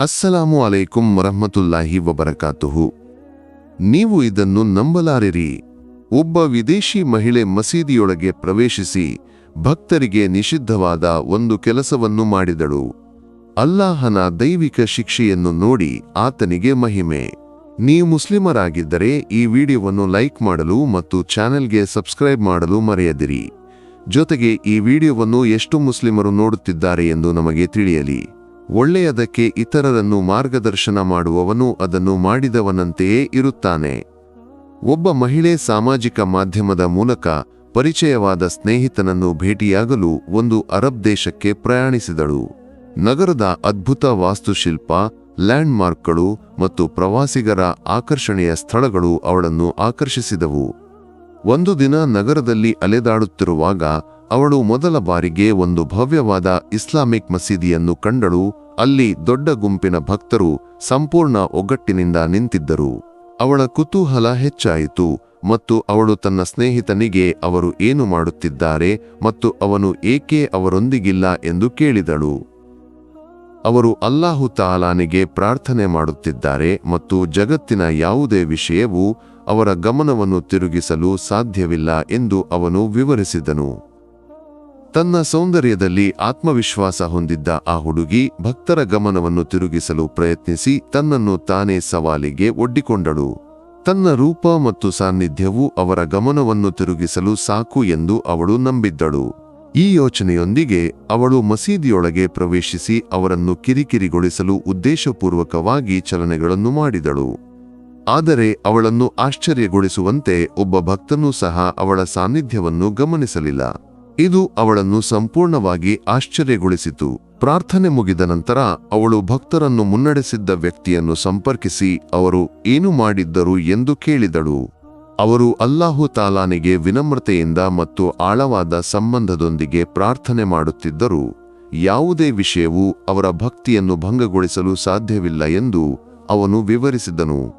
ಅಸ್ಸಲಾಮು ಅಲೈಕುಂ ವರಹಮತುಲ್ಲಾಹಿ ವಬರಕಾತುಹು ನೀವು ಇದನ್ನು ನಂಬಲಾರಿರಿ. ಒಬ್ಬ ವಿದೇಶಿ ಮಹಿಳೆ ಮಸೀದಿಯೊಳಗೆ ಪ್ರವೇಶಿಸಿ ಭಕ್ತರಿಗೆ ನಿಷಿದ್ಧವಾದ ಒಂದು ಕೆಲಸವನ್ನು ಮಾಡಿದಳು. ಅಲ್ಲಾಹನ ದೈವಿಕ ಶಿಕ್ಷೆಯನ್ನು ನೋಡಿ ಆತನಿಗೆ ಮಹಿಮೆ. ನೀವು ಮುಸ್ಲಿಮರಾಗಿದ್ದರೆ ಈ ವಿಡಿಯೋವನ್ನು ಲೈಕ್ ಮಾಡಲು ಮತ್ತು ಚಾನೆಲ್ಗೆ ಸಬ್ಸ್ಕ್ರೈಬ್ ಮಾಡಲು ಮರೆಯದಿರಿ. ಜೊತೆಗೆ ಈ ವಿಡಿಯೋವನ್ನು ಎಷ್ಟು ಮುಸ್ಲಿಮರು ನೋಡುತ್ತಿದ್ದಾರೆ ಎಂದು ನಮಗೆ ತಿಳಿಯಲಿ. ಒಳ್ಳೆಯದಕ್ಕೆ ಇತರರನ್ನು ಮಾರ್ಗದರ್ಶನ ಮಾಡುವವನು ಅದನ್ನು ಮಾಡಿದವನಂತೆಯೇ ಇರುತ್ತಾನೆ. ಒಬ್ಬ ಮಹಿಳೆ ಸಾಮಾಜಿಕ ಮಾಧ್ಯಮದ ಮೂಲಕ ಪರಿಚಯವಾದ ಸ್ನೇಹಿತನನ್ನು ಭೇಟಿಯಾಗಲು ಒಂದು ಅರಬ್ ದೇಶಕ್ಕೆ ಪ್ರಯಾಣಿಸಿದಳು. ನಗರದ ಅದ್ಭುತ ವಾಸ್ತುಶಿಲ್ಪ, ಲ್ಯಾಂಡ್ಮಾರ್ಕ್ಗಳು ಮತ್ತು ಪ್ರವಾಸಿಗರ ಆಕರ್ಷಣೆಯ ಸ್ಥಳಗಳು ಅವಳನ್ನು ಆಕರ್ಷಿಸಿದವು. ಒಂದು ದಿನ ನಗರದಲ್ಲಿ ಅಲೆದಾಡುತ್ತಿರುವಾಗ ಅವಳು ಮೊದಲ ಬಾರಿಗೆ ಒಂದು ಭವ್ಯವಾದ ಇಸ್ಲಾಮಿಕ್ ಮಸೀದಿಯನ್ನು ಕಂಡಳು, ಅಲ್ಲಿ ದೊಡ್ಡ ಗುಂಪಿನ ಭಕ್ತರು ಸಂಪೂರ್ಣ ಒಗ್ಗಟ್ಟಿನಿಂದ ನಿಂತಿದ್ದರು. ಅವಳ ಕುತೂಹಲ ಹೆಚ್ಚಾಯಿತು ಮತ್ತು ಅವಳು ತನ್ನ ಸ್ನೇಹಿತನಿಗೆ ಅವರು ಏನು ಮಾಡುತ್ತಿದ್ದಾರೆ ಮತ್ತು ಅವನು ಏಕೆ ಅವರೊಂದಿಗಿಲ್ಲ ಎಂದು ಕೇಳಿದಳು. ಅವರು ಅಲ್ಲಾಹು ತಾಲಾನಿಗೆ ಪ್ರಾರ್ಥನೆ ಮಾಡುತ್ತಿದ್ದಾರೆ ಮತ್ತು ಜಗತ್ತಿನ ಯಾವುದೇ ವಿಷಯವೂ ಅವರ ಗಮನವನ್ನು ತಿರುಗಿಸಲು ಸಾಧ್ಯವಿಲ್ಲ ಎಂದು ಅವನು ವಿವರಿಸಿದನು. ತನ್ನ ಸೌಂದರ್ಯದಲ್ಲಿ ಆತ್ಮವಿಶ್ವಾಸ ಹೊಂದಿದ್ದ ಆ ಹುಡುಗಿ ಭಕ್ತರ ಗಮನವನ್ನು ತಿರುಗಿಸಲು ಪ್ರಯತ್ನಿಸಿ ತನ್ನನ್ನು ತಾನೇ ಸವಾಲಿಗೆ ಒಡ್ಡಿಕೊಂಡಳು. ತನ್ನ ರೂಪ ಮತ್ತು ಸಾನ್ನಿಧ್ಯವು ಅವರ ಗಮನವನ್ನು ತಿರುಗಿಸಲು ಸಾಕು ಎಂದು ಅವಳು ನಂಬಿದ್ದಳು. ಈ ಯೋಚನೆಯೊಂದಿಗೆ ಅವಳು ಮಸೀದಿಯೊಳಗೆ ಪ್ರವೇಶಿಸಿ ಅವರನ್ನು ಕಿರಿಕಿರಿಗೊಳಿಸಲು ಉದ್ದೇಶಪೂರ್ವಕವಾಗಿ ಚಲನೆಗಳನ್ನು ಮಾಡಿದಳು. ಆದರೆ ಅವಳನ್ನು ಆಶ್ಚರ್ಯಗೊಳಿಸುವಂತೆ ಒಬ್ಬ ಭಕ್ತನೂ ಸಹ ಅವಳ ಸಾನ್ನಿಧ್ಯವನ್ನು ಗಮನಿಸಲಿಲ್ಲ. ಇದು ಅವಳನ್ನು ಸಂಪೂರ್ಣವಾಗಿ ಆಶ್ಚರ್ಯಗೊಳಿಸಿತು. ಪ್ರಾರ್ಥನೆ ಮುಗಿದ ನಂತರ ಅವಳು ಭಕ್ತರನ್ನು ಮುನ್ನಡೆಸಿದ್ದ ವ್ಯಕ್ತಿಯನ್ನು ಸಂಪರ್ಕಿಸಿ ಅವರು ಏನು ಮಾಡಿದ್ದರು ಎಂದು ಕೇಳಿದಳು. ಅವರು ಅಲ್ಲಾಹು ತಾಲಾನಿಗೆ ವಿನಮ್ರತೆಯಿಂದ ಮತ್ತು ಆಳವಾದ ಸಂಬಂಧದೊಂದಿಗೆ ಪ್ರಾರ್ಥನೆ ಮಾಡುತ್ತಿದ್ದರು. ಯಾವುದೇ ವಿಷಯವು ಅವರ ಭಕ್ತಿಯನ್ನು ಭಂಗಗೊಳಿಸಲು ಸಾಧ್ಯವಿಲ್ಲ ಎಂದು ಅವನು ವಿವರಿಸಿದನು.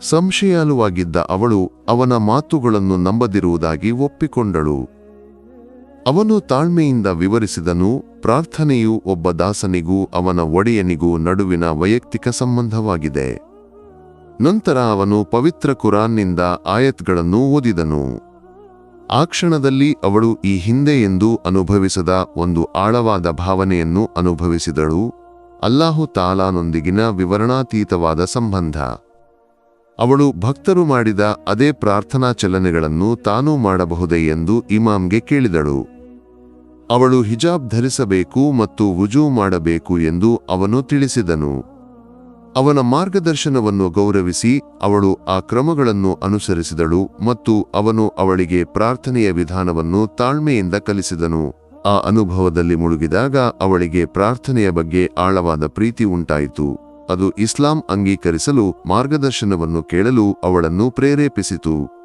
ಸಂಶಯಾಲುವಾಗಿದ್ದ ಅವಳು ಅವನ ಮಾತುಗಳನ್ನು ನಂಬದಿರುವುದಾಗಿ ಒಪ್ಪಿಕೊಂಡಳು. ಅವನು ತಾಳ್ಮೆಯಿಂದ ವಿವರಿಸಿದನು, ಪ್ರಾರ್ಥನೆಯು ಒಬ್ಬ ದಾಸನಿಗೂ ಅವನ ಒಡೆಯನಿಗೂ ನಡುವಿನ ವೈಯಕ್ತಿಕ ಸಂಬಂಧವಾಗಿದೆ. ನಂತರ ಅವನು ಪವಿತ್ರ ಕುರಾನ್ನಿಂದ ಆಯತ್ಗಳನ್ನು ಓದಿದನು. ಆ ಕ್ಷಣದಲ್ಲಿ ಅವಳು ಈ ಹಿಂದೆ ಎಂದು ಅನುಭವಿಸದ ಒಂದು ಆಳವಾದ ಭಾವನೆಯನ್ನು ಅನುಭವಿಸಿದಳು. ಅಲ್ಲಾಹು ತಾಲಾನೊಂದಿಗಿನ ವಿವರಣಾತೀತವಾದ ಸಂಬಂಧ. ಅವಳು ಭಕ್ತರು ಮಾಡಿದ ಅದೇ ಪ್ರಾರ್ಥನಾ ಚಲನೆಗಳನ್ನು ತಾನೂ ಮಾಡಬಹುದೇ ಎಂದು ಇಮಾಮ್ಗೆ ಕೇಳಿದಳು. ಅವಳು ಹಿಜಾಬ್ ಧರಿಸಬೇಕು ಮತ್ತು ವುಜು ಮಾಡಬೇಕು ಎಂದು ಅವನು ತಿಳಿಸಿದನು. ಅವನ ಮಾರ್ಗದರ್ಶನವನ್ನು ಗೌರವಿಸಿ ಅವಳು ಆ ಕ್ರಮಗಳನ್ನು ಅನುಸರಿಸಿದಳು ಮತ್ತು ಅವನು ಅವಳಿಗೆ ಪ್ರಾರ್ಥನೆಯ ವಿಧಾನವನ್ನು ತಾಳ್ಮೆಯಿಂದ ಕಲಿಸಿದನು. ಆ ಅನುಭವದಲ್ಲಿ ಮುಳುಗಿದಾಗ ಅವಳಿಗೆ ಪ್ರಾರ್ಥನೆಯ ಬಗ್ಗೆ ಆಳವಾದ ಪ್ರೀತಿ ಉಂಟಾಯಿತು. ಅದು ಇಸ್ಲಾಂ ಅಂಗೀಕರಿಸಲು ಮಾರ್ಗದರ್ಶನವನ್ನು ಕೇಳಲು ಅವಳನ್ನು ಪ್ರೇರೇಪಿಸಿತು.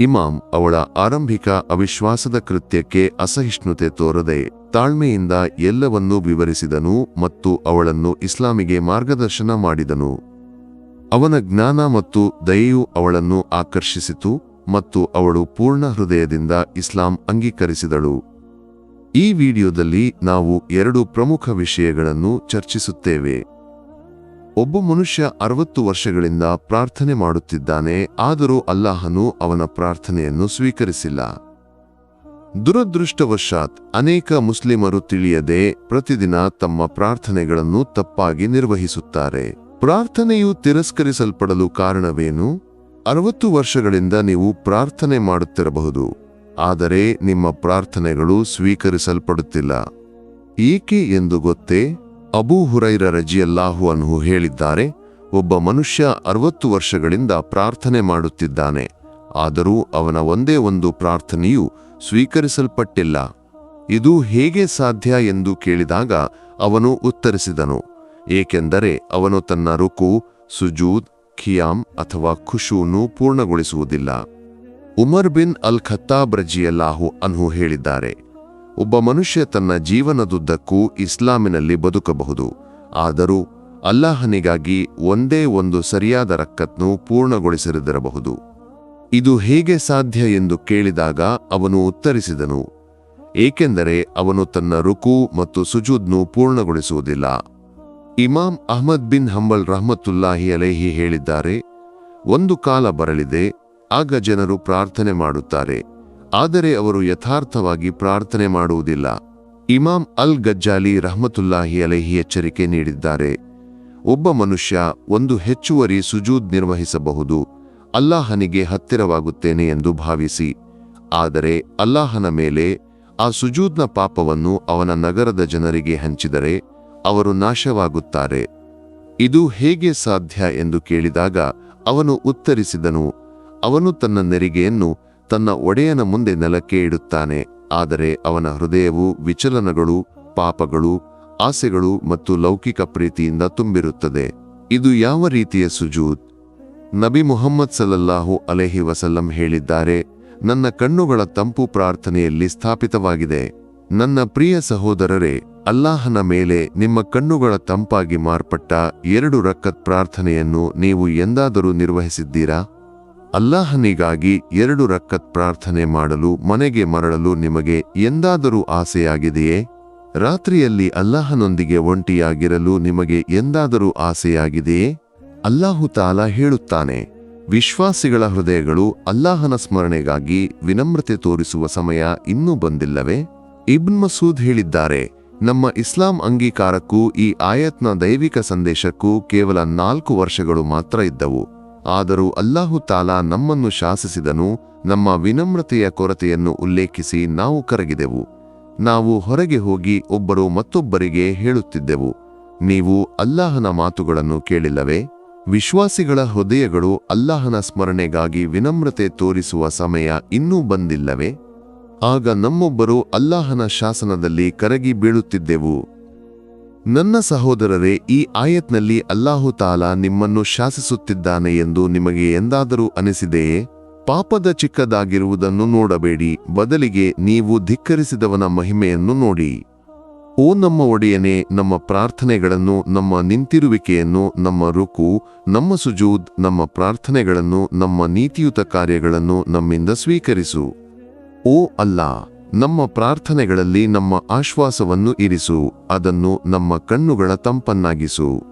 ಇಮಾಮ್ ಅವಳ ಆರಂಭಿಕ ಅವಿಶ್ವಾಸದ ಕೃತ್ಯಕ್ಕೆ ಅಸಹಿಷ್ಣುತೆ ತೋರದೆ ತಾಳ್ಮೆಯಿಂದ ಎಲ್ಲವನ್ನೂ ವಿವರಿಸಿದನು ಮತ್ತು ಅವಳನ್ನು ಇಸ್ಲಾಮಿಗೆ ಮಾರ್ಗದರ್ಶನ ಮಾಡಿದನು. ಅವನ ಜ್ಞಾನ ಮತ್ತು ದಯೆಯು ಅವಳನ್ನು ಆಕರ್ಷಿಸಿತು ಮತ್ತು ಅವಳು ಪೂರ್ಣ ಹೃದಯದಿಂದ ಇಸ್ಲಾಂ ಅಂಗೀಕರಿಸಿದಳು. ಈ ವಿಡಿಯೋದಲ್ಲಿ ನಾವು ಎರಡು ಪ್ರಮುಖ ವಿಷಯಗಳನ್ನು ಚರ್ಚಿಸುತ್ತೇವೆ. ಒಬ್ಬ ಮನುಷ್ಯ ಅರವತ್ತು ವರ್ಷಗಳಿಂದ ಪ್ರಾರ್ಥನೆ ಮಾಡುತ್ತಿದ್ದಾನೆ, ಆದರೂ ಅಲ್ಲಾಹನು ಅವನ ಪ್ರಾರ್ಥನೆಯನ್ನು ಸ್ವೀಕರಿಸಿಲ್ಲ. ದುರದೃಷ್ಟವಶಾತ್ ಅನೇಕ ಮುಸ್ಲಿಮರು ತಿಳಿಯದೆ ಪ್ರತಿದಿನ ತಮ್ಮ ಪ್ರಾರ್ಥನೆಗಳನ್ನು ತಪ್ಪಾಗಿ ನಿರ್ವಹಿಸುತ್ತಾರೆ. ಪ್ರಾರ್ಥನೆಯು ತಿರಸ್ಕರಿಸಲ್ಪಡಲು ಕಾರಣವೇನು? ಅರವತ್ತು ವರ್ಷಗಳಿಂದ ನೀವು ಪ್ರಾರ್ಥನೆ ಮಾಡುತ್ತಿರಬಹುದು, ಆದರೆ ನಿಮ್ಮ ಪ್ರಾರ್ಥನೆಗಳು ಸ್ವೀಕರಿಸಲ್ಪಡುತ್ತಿಲ್ಲ. ಏಕೆ ಎಂದು ಗೊತ್ತೇ? ಅಬೂ ಹುರೈರ ರಜಿಯಲ್ಲಾಹು ಅನ್ಹು ಹೇಳಿದ್ದಾರೆ, ಒಬ್ಬ ಮನುಷ್ಯ ಅರವತ್ತು ವರ್ಷಗಳಿಂದ ಪ್ರಾರ್ಥನೆ ಮಾಡುತ್ತಿದ್ದಾನೆ, ಆದರೂ ಅವನ ಒಂದೇ ಒಂದು ಪ್ರಾರ್ಥನೆಯು ಸ್ವೀಕರಿಸಲ್ಪಟ್ಟಿಲ್ಲ. ಇದು ಹೇಗೆ ಸಾಧ್ಯ ಎಂದು ಕೇಳಿದಾಗ ಅವನು ಉತ್ತರಿಸಿದನು, ಏಕೆಂದರೆ ಅವನು ತನ್ನ ರುಕು, ಸುಜೂದ್ ಖಿಯಾಮ್ ಅಥವಾ ಖುಷೂನು ಪೂರ್ಣಗೊಳಿಸುವುದಿಲ್ಲ. ಉಮರ್ ಬಿನ್ ಅಲ್ ಖತ್ತಾಬ್ ರಜಿಯಲ್ಲಾಹು ಅನ್ಹು ಹೇಳಿದ್ದಾರೆ ಒಬ್ಬ ಮನುಷ್ಯ ತನ್ನ ಜೀವನದುದ್ದಕ್ಕೂ ಇಸ್ಲಾಮಿನಲ್ಲಿ ಬದುಕಬಹುದು. ಆದರೂ ಅಲ್ಲಾಹನಿಗಾಗಿ ಒಂದೇ ಒಂದು ಸರಿಯಾದ ರಕ್ಕತ್ನು ಪೂರ್ಣಗೊಳಿಸಿರದಿರಬಹುದು. ಇದು ಹೇಗೆ ಸಾಧ್ಯ ಎಂದು ಕೇಳಿದಾಗ ಅವನು ಉತ್ತರಿಸಿದನು. ಏಕೆಂದರೆ ಅವನು ತನ್ನ ರುಕು ಮತ್ತು ಸುಜೂದ್ನು ಪೂರ್ಣಗೊಳಿಸುವುದಿಲ್ಲ. ಇಮಾಮ್ ಅಹ್ಮದ್ ಬಿನ್ ಹಂಬಲ್ ರಹಮತ್ತುಲ್ಲಾಹಿ ಅಲೇಹಿ ಹೇಳಿದ್ದಾರೆ, ಒಂದು ಕಾಲ ಬರಲಿದೆ, ಆಗ ಜನರು ಪ್ರಾರ್ಥನೆ ಮಾಡುತ್ತಾರೆ. ಆದರೆ ಅವರು ಯಥಾರ್ಥವಾಗಿ ಪ್ರಾರ್ಥನೆ ಮಾಡುವುದಿಲ್ಲ. ಇಮಾಮ್ ಅಲ್ ಗಜ್ಜಾಲಿ ರಹಮತುಲ್ಲಾಹಿ ಅಲೇಹಿ ಎಚ್ಚರಿಕೆ ನೀಡಿದ್ದಾರೆ. ಒಬ್ಬ ಮನುಷ್ಯ ಒಂದು ಹೆಚ್ಚುವರಿ ಸುಜೂದ್ ನಿರ್ವಹಿಸಬಹುದು. ಅಲ್ಲಾಹನಿಗೆ ಹತ್ತಿರವಾಗುತ್ತೇನೆ ಎಂದು ಭಾವಿಸಿ. ಆದರೆ ಅಲ್ಲಾಹನ ಮೇಲೆ ಆ ಸುಜೂದ್ನ ಪಾಪವನ್ನು ಅವನ ನಗರದ ಜನರಿಗೆ ಹಂಚಿದರೆ ಅವರು ನಾಶವಾಗುತ್ತಾರೆ. ಇದು ಹೇಗೆ ಸಾಧ್ಯ ಎಂದು ಕೇಳಿದಾಗ ಅವನು ಉತ್ತರಿಸಿದನು, ಅವನು ತನ್ನ ನೆರಿಗೆಯನ್ನು ತನ್ನ ಒಡೆಯನ ಮುಂದೆ ನೆಲಕ್ಕೆ ಇಡುತ್ತಾನೆ, ಆದರೆ ಅವನ ಹೃದಯವು ವಿಚಲನಗಳು, ಪಾಪಗಳು, ಆಸೆಗಳು ಮತ್ತು ಲೌಕಿಕ ಪ್ರೀತಿಯಿಂದ ತುಂಬಿರುತ್ತದೆ. ಇದು ಯಾವ ರೀತಿಯ ಸುಜೂತ್? ನಬಿ ಮುಹಮ್ಮದ್ ಸಲಲ್ಲಾಹು ಅಲೆಹಿ ವಸಲ್ಲಂ ಹೇಳಿದ್ದಾರೆ, ನನ್ನ ಕಣ್ಣುಗಳ ತಂಪು ಪ್ರಾರ್ಥನೆಯಲ್ಲಿ ಸ್ಥಾಪಿತವಾಗಿದೆ. ನನ್ನ ಪ್ರಿಯ ಸಹೋದರರೇ, ಅಲ್ಲಾಹನ ಮೇಲೆ ನಿಮ್ಮ ಕಣ್ಣುಗಳ ತಂಪಾಗಿ ಮಾರ್ಪಟ್ಟ ಎರಡು ರಕ್ಕತ್ ಪ್ರಾರ್ಥನೆಯನ್ನು ನೀವು ಎಂದಾದರೂ ನಿರ್ವಹಿಸಿದ್ದೀರಾ? ಅಲ್ಲಾಹನಿಗಾಗಿ ಎರಡು ರಕ್ಕತ್ ಪ್ರಾರ್ಥನೆ ಮಾಡಲು ಮನೆಗೆ ಮರಳಲು ನಿಮಗೆ ಎಂದಾದರೂ ಆಸೆಯಾಗಿದೆಯೇ? ರಾತ್ರಿಯಲ್ಲಿ ಅಲ್ಲಾಹನೊಂದಿಗೆ ಒಂಟಿಯಾಗಿರಲು ನಿಮಗೆ ಎಂದಾದರೂ ಆಸೆಯಾಗಿದೆಯೇ? ಅಲ್ಲಾಹು ತಾಲ ಹೇಳುತ್ತಾನೆ, ವಿಶ್ವಾಸಿಗಳ ಹೃದಯಗಳು ಅಲ್ಲಾಹನ ಸ್ಮರಣೆಗಾಗಿ ವಿನಮ್ರತೆ ತೋರಿಸುವ ಸಮಯ ಇನ್ನೂ ಬಂದಿಲ್ಲವೇ? ಇಬ್ನ್ ಮಸೂದ್ ಹೇಳಿದ್ದಾರೆ, ನಮ್ಮ ಇಸ್ಲಾಂ ಅಂಗೀಕಾರಕ್ಕೂ ಈ ಆಯತ್ನ ದೈವಿಕ ಸಂದೇಶಕ್ಕೂ ಕೇವಲ ನಾಲ್ಕು ವರ್ಷಗಳು ಮಾತ್ರ ಇದ್ದವು. ಆದರೂ ಅಲ್ಲಾಹು ತಾಲಾ ನಮ್ಮನ್ನು ಶಾಸಿಸಿದನು, ನಮ್ಮ ವಿನಮ್ರತೆಯ ಕೊರತೆಯನ್ನು ಉಲ್ಲೇಖಿಸಿ ನಾವು ಕರಗಿದೆವು. ನಾವು ಹೊರಗೆ ಹೋಗಿ ಒಬ್ಬರು ಮತ್ತೊಬ್ಬರಿಗೆ ಹೇಳುತ್ತಿದ್ದೆವು. ನೀವು ಅಲ್ಲಾಹನ ಮಾತುಗಳನ್ನು ಕೇಳಿಲ್ಲವೇ? ವಿಶ್ವಾಸಿಗಳ ಹೃದಯಗಳು ಅಲ್ಲಾಹನ ಸ್ಮರಣೆಗಾಗಿ ವಿನಮ್ರತೆ ತೋರಿಸುವ ಸಮಯ ಇನ್ನೂ ಬಂದಿಲ್ಲವೇ? ಆಗ ನಮ್ಮೊಬ್ಬರು ಅಲ್ಲಾಹನ ಶಾಸನದಲ್ಲಿ ಕರಗಿ ಬೀಳುತ್ತಿದ್ದೆವು. ನನ್ನ ಸಹೋದರರೇ, ಈ ಆಯತ್ನಲ್ಲಿ ಅಲ್ಲಾಹು ತಾಲ ನಿಮ್ಮನ್ನು ಶಾಸಿಸುತ್ತಿದ್ದಾನೆ ಎಂದು ನಿಮಗೆ ಎಂದಾದರೂ ಅನಿಸಿದೆಯೇ? ಪಾಪದ ಚಿಕ್ಕದಾಗಿರುವುದನ್ನು ನೋಡಬೇಡಿ, ಬದಲಿಗೆ ನೀವು ಧಿಕ್ಕರಿಸಿದವನ ಮಹಿಮೆಯನ್ನು ನೋಡಿ. ಓ ನಮ್ಮ ಒಡೆಯನೇ, ನಮ್ಮ ಪ್ರಾರ್ಥನೆಗಳನ್ನು, ನಮ್ಮ ನಿಂತಿರುವಿಕೆಯನ್ನು, ನಮ್ಮ ರುಕು, ನಮ್ಮ ಸುಜೂದ್, ನಮ್ಮ ಪ್ರಾರ್ಥನೆಗಳನ್ನು, ನಮ್ಮ ನೀತಿಯುತ ಕಾರ್ಯಗಳನ್ನು ನಮ್ಮಿಂದ ಸ್ವೀಕರಿಸು. ಓ ಅಲ್ಲಾ! ನಮ್ಮ ಪ್ರಾರ್ಥನೆಗಳಲ್ಲಿ ನಮ್ಮ ಆಶ್ವಾಸವನ್ನು ಇರಿಸು, ಅದನ್ನು ನಮ್ಮ ಕಣ್ಣುಗಳ ತಂಪನ್ನಾಗಿಸು.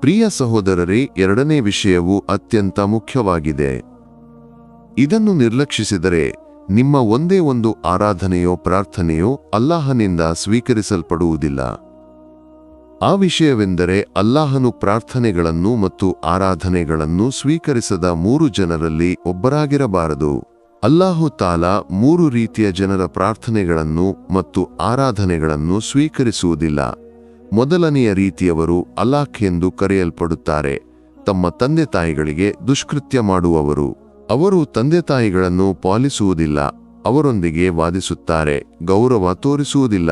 ಪ್ರಿಯ ಸಹೋದರರೇ, ಎರಡನೇ ವಿಷಯವು ಅತ್ಯಂತ ಮುಖ್ಯವಾಗಿದೆ. ಇದನ್ನು ನಿರ್ಲಕ್ಷಿಸಿದರೆ, ನಿಮ್ಮ ಒಂದೇ ಒಂದು ಆರಾಧನೆಯೋ ಪ್ರಾರ್ಥನೆಯೋ ಅಲ್ಲಾಹನಿಂದ ಸ್ವೀಕರಿಸಲ್ಪಡುವುದಿಲ್ಲ. ಆ ವಿಷಯವೆಂದರೆ ಅಲ್ಲಾಹನು ಪ್ರಾರ್ಥನೆಗಳನ್ನು ಮತ್ತು ಆರಾಧನೆಗಳನ್ನು ಸ್ವೀಕರಿಸದ ಮೂರು ಜನರಲ್ಲಿ ಒಬ್ಬರಾಗಿರಬಾರದು. ಅಲ್ಲಾಹು ತಾಲಾ ಮೂರು ರೀತಿಯ ಜನರ ಪ್ರಾರ್ಥನೆಗಳನ್ನು ಮತ್ತು ಆರಾಧನೆಗಳನ್ನು ಸ್ವೀಕರಿಸುವುದಿಲ್ಲ. ಮೊದಲನೆಯ ರೀತಿಯವರು ಅಲ್ಲಾಖ್ ಎಂದು ಕರೆಯಲ್ಪಡುತ್ತಾರೆ. ತಮ್ಮ ತಂದೆ ತಾಯಿಗಳಿಗೆ ದುಷ್ಕೃತ್ಯ ಮಾಡುವವರು. ಅವರು ತಂದೆ ತಾಯಿಗಳನ್ನು ಪಾಲಿಸುವುದಿಲ್ಲ. ಅವರೊಂದಿಗೆ ವಾದಿಸುತ್ತಾರೆ, ಗೌರವ ತೋರಿಸುವುದಿಲ್ಲ.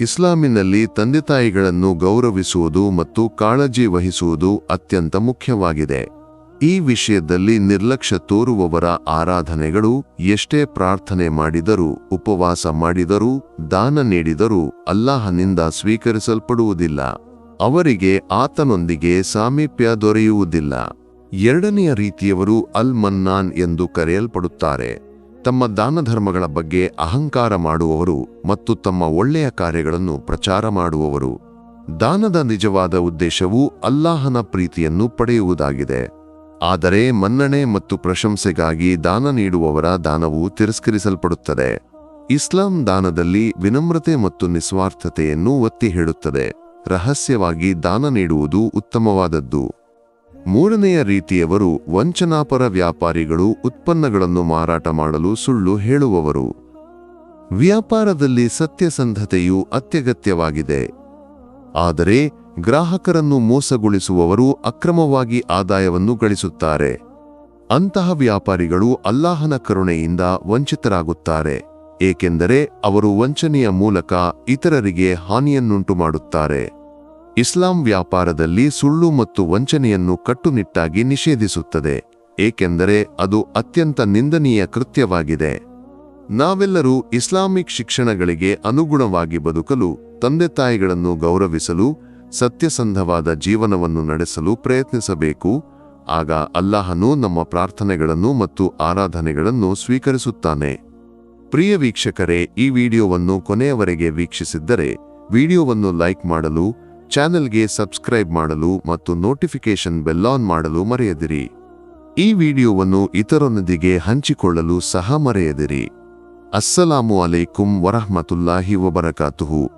ಇಸ್ಲಾಮಿನಲ್ಲಿ ತಂದೆ ತಾಯಿಗಳನ್ನು ಗೌರವಿಸುವುದು ಮತ್ತು ಕಾಳಜಿ ವಹಿಸುವುದು ಅತ್ಯಂತ ಮುಖ್ಯವಾಗಿದೆ. ಈ ವಿಷಯದಲ್ಲಿ ನಿರ್ಲಕ್ಷ್ಯ ತೋರುವವರ ಆರಾಧನೆಗಳು ಎಷ್ಟೇ ಪ್ರಾರ್ಥನೆ ಮಾಡಿದರೂ, ಉಪವಾಸ ಮಾಡಿದರೂ, ದಾನ ನೀಡಿದರೂ ಅಲ್ಲಾಹನಿಂದ ಸ್ವೀಕರಿಸಲ್ಪಡುವುದಿಲ್ಲ. ಅವರಿಗೆ ಆತನೊಂದಿಗೆ ಸಾಮೀಪ್ಯ ದೊರೆಯುವುದಿಲ್ಲ. ಎರಡನೆಯ ರೀತಿಯವರು ಅಲ್ ಮನ್ನಾನ್ ಎಂದು ಕರೆಯಲ್ಪಡುತ್ತಾರೆ. ತಮ್ಮ ದಾನಧರ್ಮಗಳ ಬಗ್ಗೆ ಅಹಂಕಾರ ಮಾಡುವವರು ಮತ್ತು ತಮ್ಮ ಒಳ್ಳೆಯ ಕಾರ್ಯಗಳನ್ನು ಪ್ರಚಾರ ಮಾಡುವವರು. ದಾನದ ನಿಜವಾದ ಉದ್ದೇಶವು ಅಲ್ಲಾಹನ ಪ್ರೀತಿಯನ್ನು ಪಡೆಯುವುದಾಗಿದೆ. ಆದರೆ ಮನ್ನಣೆ ಮತ್ತು ಪ್ರಶಂಸೆಗಾಗಿ ದಾನ ನೀಡುವವರ ದಾನವು ತಿರಸ್ಕರಿಸಲ್ಪಡುತ್ತದೆ. ಇಸ್ಲಾಂ ದಾನದಲ್ಲಿ ವಿನಮ್ರತೆ ಮತ್ತು ನಿಸ್ವಾರ್ಥತೆಯನ್ನು ಒತ್ತಿ ಹೇಳುತ್ತದೆ. ರಹಸ್ಯವಾಗಿ ದಾನ ನೀಡುವುದು ಉತ್ತಮವಾದದ್ದು. ಮೂರನೆಯ ರೀತಿಯವರು ವಂಚನಾಪರ ವ್ಯಾಪಾರಿಗಳು ಉತ್ಪನ್ನಗಳನ್ನು ಮಾರಾಟ ಮಾಡಲು ಸುಳ್ಳು ಹೇಳುವವರು. ವ್ಯಾಪಾರದಲ್ಲಿ ಸತ್ಯಸಂಧತೆಯು ಅತ್ಯಗತ್ಯವಾಗಿದೆ. ಆದರೆ ಗ್ರಾಹಕರನ್ನು ಮೋಸಗೊಳಿಸುವವರು ಅಕ್ರಮವಾಗಿ ಆದಾಯವನ್ನು ಗಳಿಸುತ್ತಾರೆ. ಅಂತಹ ವ್ಯಾಪಾರಿಗಳು ಅಲ್ಲಾಹನ ಕರುಣೆಯಿಂದ ವಂಚಿತರಾಗುತ್ತಾರೆ, ಏಕೆಂದರೆ ಅವರು ವಂಚನೆಯ ಮೂಲಕ ಇತರರಿಗೆ ಹಾನಿಯನ್ನುಂಟು ಮಾಡುತ್ತಾರೆ ಇಸ್ಲಾಂ ವ್ಯಾಪಾರದಲ್ಲಿ ಸುಳ್ಳು ಮತ್ತು ವಂಚನೆಯನ್ನು ಕಟ್ಟುನಿಟ್ಟಾಗಿ ನಿಷೇಧಿಸುತ್ತದೆ, ಏಕೆಂದರೆ ಅದು ಅತ್ಯಂತ ನಿಂದನೀಯ ಕೃತ್ಯವಾಗಿದೆ. ನಾವೆಲ್ಲರೂ ಇಸ್ಲಾಮಿಕ್ ಶಿಕ್ಷಣಗಳಿಗೆ ಅನುಗುಣವಾಗಿ ಬದುಕಲು ತಂದೆ ತಾಯಿಗಳನ್ನು ಗೌರವಿಸಲು ಸತ್ಯಸಂಧವಾದ ಜೀವನವನ್ನು ನಡೆಸಲು ಪ್ರಯತ್ನಿಸಬೇಕು. ಆಗ ಅಲ್ಲಾಹನು ನಮ್ಮ ಪ್ರಾರ್ಥನೆಗಳನ್ನು ಮತ್ತು ಆರಾಧನೆಗಳನ್ನು ಸ್ವೀಕರಿಸುತ್ತಾನೆ. ಪ್ರಿಯ ವೀಕ್ಷಕರೇ, ಈ ವಿಡಿಯೋವನ್ನು ಕೊನೆಯವರೆಗೆ ವೀಕ್ಷಿಸಿದ್ದರೆ, ವಿಡಿಯೋವನ್ನು ಲೈಕ್ ಮಾಡಲು, ಚಾನೆಲ್ಗೆ ಸಬ್ಸ್ಕ್ರೈಬ್ ಮಾಡಲು ಮತ್ತು ನೋಟಿಫಿಕೇಶನ್ ಬೆಲ್ ಆನ್ ಮಾಡಲು ಮರೆಯದಿರಿ. ಈ ವಿಡಿಯೋವನ್ನು ಇತರರೊಂದಿಗೆ ಹಂಚಿಕೊಳ್ಳಲು ಸಹ ಮರೆಯದಿರಿ. ಅಸ್ಸಲಾಮು ಅಲೈಕುಂ ವರಹಮತುಲ್ಲಾಹಿ ವಬರಕಾತುಹು.